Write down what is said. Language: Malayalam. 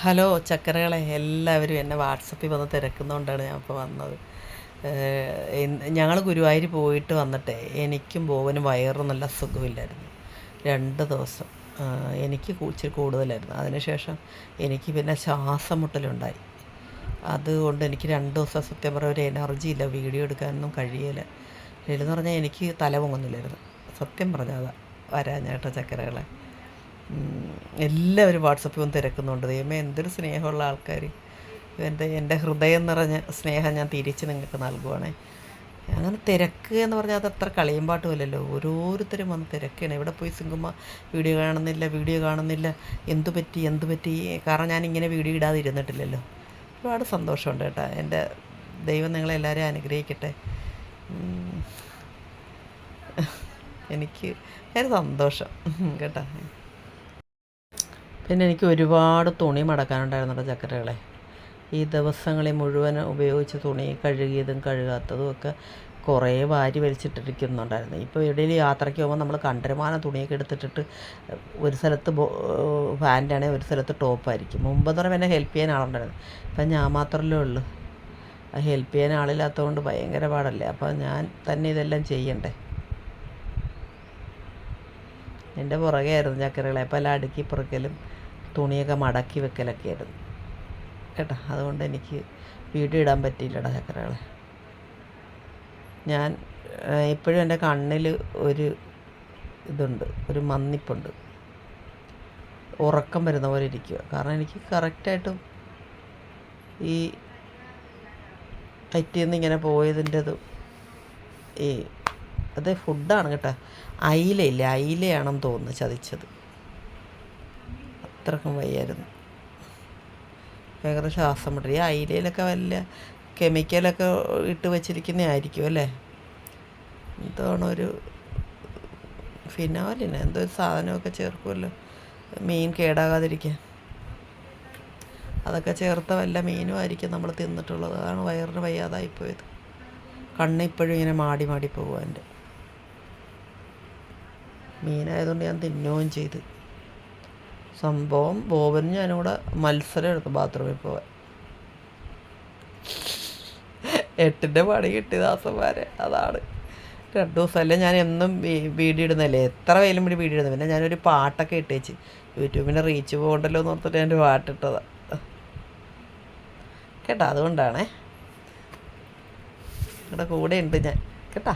ഹലോ ചക്കരകളെ എല്ലാവരും എന്നെ വാട്സപ്പിൽ വന്ന് തിരക്കുന്നതുകൊണ്ടാണ് ഞാൻ ഇപ്പോൾ വന്നത്. ഞങ്ങൾ ഗുരുവായൂർ പോയിട്ട് വന്നിട്ട് എനിക്കും ബോവനും വയറ് നല്ല സുഖമില്ലായിരുന്നു. രണ്ട് ദിവസം. എനിക്ക് ഇച്ചിരി കൂടുതലായിരുന്നു. അതിനുശേഷം എനിക്ക് പിന്നെ ശ്വാസം മുട്ടലുണ്ടായി അതുകൊണ്ട് എനിക്ക് രണ്ട് ദിവസം സത്യം പറഞ്ഞ ഒരു എനർജി ഇല്ല വീഡിയോ എടുക്കാനൊന്നും കഴിയില്ല. എന്ന് പറഞ്ഞാൽ എനിക്ക് തല പൊങ്ങുന്നില്ലായിരുന്നു സത്യം പറഞ്ഞാൽ അതാ വരാഞ്ഞേട്ട ചക്കരകളെ. എല്ലാവരും വാട്സപ്പിൽ വന്ന് തിരക്കുന്നുണ്ട്. ദൈവമേ എന്തൊരു സ്നേഹമുള്ള ആൾക്കാർ എന്റെ എന്റെ ഹൃദയം നിറഞ്ഞ സ്നേഹം ഞാൻ തിരിച്ച് നിങ്ങൾക്ക് നൽകുവാണേ. അങ്ങനെ തിരക്ക് എന്ന് പറഞ്ഞാൽ അത് അത്ര കളിയും പാട്ടുമല്ലല്ലോ ഓരോരുത്തരും വന്ന് തിരക്കാണ്. ഇവിടെ പോയി സിംഗുമ്മ വീഡിയോ കാണുന്നില്ല വീഡിയോ കാണുന്നില്ല എന്തു പറ്റി എന്തു പറ്റി? കാരണം ഞാൻ ഇങ്ങനെ വീഡിയോ ഇടാതെ ഇരുന്നിട്ടില്ലല്ലോ ഒരുപാട് സന്തോഷമുണ്ട് കേട്ടോ. എന്റെ ദൈവം നിങ്ങളെല്ലാവരെയും അനുഗ്രഹിക്കട്ടെ. എനിക്ക് ഒരു സന്തോഷം കേട്ടോ. പിന്നെ എനിക്ക് ഒരുപാട് തുണി മടക്കാനുണ്ടായിരുന്നുണ്ട് ചക്കരകളെ. ഈ ദിവസങ്ങളിൽ മുഴുവൻ ഉപയോഗിച്ച് തുണി കഴുകിയതും കഴുകാത്തതും ഒക്കെ കുറേ വാരി വലിച്ചിട്ടിരിക്കുന്നുണ്ടായിരുന്നു. ഇപ്പോൾ ഇടയിൽ യാത്രയ്ക്ക് പോകുമ്പോൾ നമ്മൾ കണ്ടരമാനം തുണിയൊക്കെ എടുത്തിട്ടിട്ട് ഒരു സ്ഥലത്ത് പാന്റാണെങ്കിൽ ഒരു സ്ഥലത്ത് ടോപ്പായിരിക്കും. മുമ്പെന്ന് പറയുമ്പോൾ എന്നെ ഹെൽപ്പ് ചെയ്യാൻ ആളുണ്ടായിരുന്നു. ഇപ്പം ഞാൻ മാത്രമല്ലേ ഉള്ളൂ. ഹെൽപ്പ് ചെയ്യാൻ ആളില്ലാത്തതുകൊണ്ട് ഭയങ്കര പാടല്ലേ? അപ്പോൾ ഞാൻ തന്നെ ഇതെല്ലാം ചെയ്യണ്ടേ? എന്റെ പുറകെ ആയിരുന്നു ചക്കരകളെ. അപ്പോൾ എല്ലാം അടുക്കി പെറുക്കലും തുണിയൊക്കെ മടക്കി വെക്കലൊക്കെ ആയിരുന്നു. കേട്ടോ? അതുകൊണ്ട് എനിക്ക് വീഡിയോ ഇടാൻ പറ്റിയില്ലടാ ചക്കരകളെ. ഞാൻ ഇപ്പോഴും എന്റെ കണ്ണിൽ ഒരു ഇതുണ്ട് ഒരു മന്നിപ്പുണ്ട്. ഉറക്കം വരുന്ന പോലെ ഇരിക്കുക കാരണം എനിക്ക് കറക്റ്റായിട്ടും ഈ പറ്റിയെന്ന് ഇങ്ങനെ പോയതിന്റെതും ഈ അത് ഫുഡാണ് കേട്ടോ. അയിലയില്ലേ അയിലയാണെന്ന് തോന്നുന്നു ചതിച്ചത്. അത്രക്കും വയ്യായിരുന്നു. ഭയങ്കര ശ്വാസം മുട്ടൽ ഈ അയിലയിലൊക്കെ വല്ല കെമിക്കലൊക്കെ ഇട്ട് വെച്ചിരിക്കുന്നതായിരിക്കും അല്ലേ? എന്താണ് ഒരു ഫിനാലിന്. എന്തോ ഒരു സാധനമൊക്കെ ചേർക്കുമല്ലോ. മീൻ കേടാകാതിരിക്കാൻ. അതൊക്കെ ചേർത്ത വല്ല മീനും ആയിരിക്കും നമ്മൾ തിന്നിട്ടുള്ളത്. അതാണ് വയറിന് വയ്യാതായിപ്പോയത്. കണ്ണിപ്പോഴും ഇങ്ങനെ മാടി മാടി പോകുക എന്റെ മീനായതുകൊണ്ട് ഞാൻ തിന്നുകയും ചെയ്ത്. സംഭവം ബോബനും ഞാനിവിടെ മത്സരം എടുത്തു ബാത്റൂമിൽ പോവാൻ. എട്ടിന്റെ പണി കിട്ടി ദാസന്മാരെ. അതാണ്. രണ്ട് ദിവസമല്ലേ ഞാൻ എന്നും വീഡിയോ ഇടുന്നല്ലേ എത്ര വെയിലും പിടി വീഡിയോ ഇടുന്നത് പിന്നെ ഞാനൊരു പാട്ടൊക്കെ ഇട്ടേച്ച്. യൂട്യൂബിനെ റീച്ച് പോകണ്ടല്ലോ എന്ന് ഓർത്തിട്ട് ഞാൻ പാട്ടിട്ടതാണ് കേട്ടോ അതുകൊണ്ടാണേ. നിങ്ങളുടെ കൂടെ ഉണ്ട് ഞാൻ. കേട്ടാ?